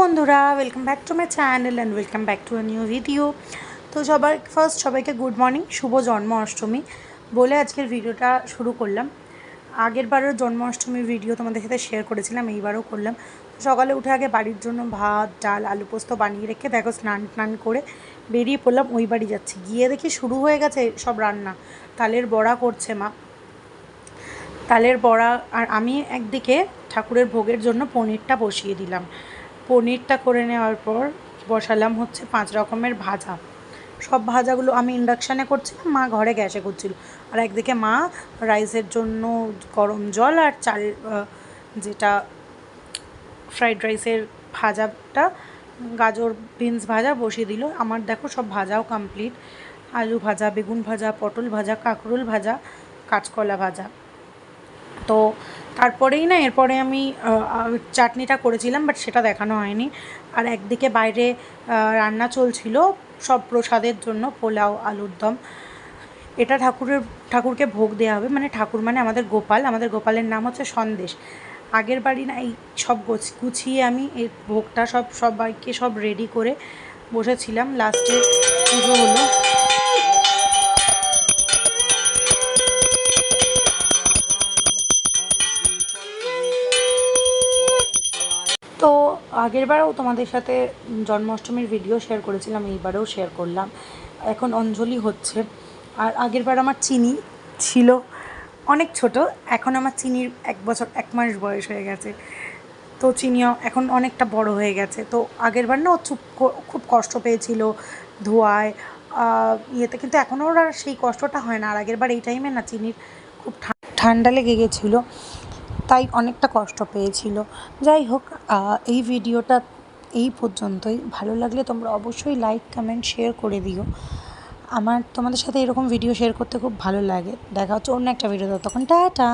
বন্ধুরা welcome back to my channel and welcome back to a new video তো সবার first সবাইকে good morning শুভ জন্ম অষ্টমী বলে আজকের ভিডিওটা শুরু করলাম। আগের বারের জন্মাষ্টমীর ভিডিও তোমাদের সাথে শেয়ার করেছিলাম, এইবারও করলাম। সকালে উঠে আগে বাড়ির জন্য ভাত, ডাল, আলু পোস্ত বানিয়ে রেখে দেখো স্নান টান করে বেরিয়ে পড়লাম, ওই বাড়ি যাচ্ছি। গিয়ে দেখি শুরু হয়ে গেছে সব রান্না। তালের বড়া করছে মা। তালের বড়া, আর আমি একদিকে ঠাকুরের ভোগের জন্য পনিরটা বসিয়ে দিলাম। পনিরটা করে নেওয়ার পর বসালাম হচ্ছে পাঁচ রকমের ভাজা। সব ভাজাগুলো আমি ইন্ডাকশানে করছিলাম, মা ঘরে গ্যাসে করছিল। আর একদিকে মা রাইসের জন্য গরম জল আর চাল যেটা ফ্রাইড রাইসের ভাজাটা, গাজর বিনস ভাজা বসিয়ে দিল। আমার দেখো সব ভাজাও কমপ্লিট আলু ভাজা, বেগুন ভাজা, পটল ভাজা, কাঁকরোল ভাজা, কাঁচকলা ভাজা। তো তারপরেই না, এরপরে আমি চাটনিটা করেছিলাম বাট সেটা দেখানো হয়নি। আর একদিকে বাইরে রান্না চলছিল সব প্রসাদের জন্য, পোলাও, আলুর দম। এটা ঠাকুরের, ঠাকুরকে ভোগ দেওয়া হবে। মানে ঠাকুর মানে আমাদের গোপাল। আমাদের গোপালের নাম হচ্ছে সন্দেশ। আগের বাড়ি না, এই সব গুছিয়ে আমি এই ভোগটা সব, সবাইকে সব রেডি করে বসেছিলাম। লাস্টে পুজো হলো। তো আগেরবারও তোমাদের সাথে জন্মাষ্টমীর ভিডিও শেয়ার করেছিলাম, এইবারেও শেয়ার করলাম। এখন অঞ্জলি হচ্ছে। আর আগেরবার আমার চিনি ছিল অনেক ছোট, এখন আমার চিনির এক বছর, এক মাস বয়স হয়ে গেছে। তো চিনিও এখন অনেকটা বড় হয়ে গেছে। তো আগেরবার না ও চুপ খুব কষ্ট পেয়েছিল ধোয়ায়। ইয়েতে কিন্তু এখন ওর আর সেই কষ্টটা হয় না। আর আগেরবার এই টাইমে না চিনির খুব ঠান্ডা লেগে গেছিল। তাই অনেকটা কষ্ট পেয়েছিল। যাই হোক এই ভিডিওটা এই পর্যন্তই। ভালো লাগলে তোমরা অবশ্যই লাইক কমেন্ট শেয়ার করে দিও। আমার তোমাদের সাথে এরকম ভিডিও শেয়ার করতে খুব ভালো লাগে। দেখা হচ্ছে অন্য একটা ভিডিও তখন টাটা!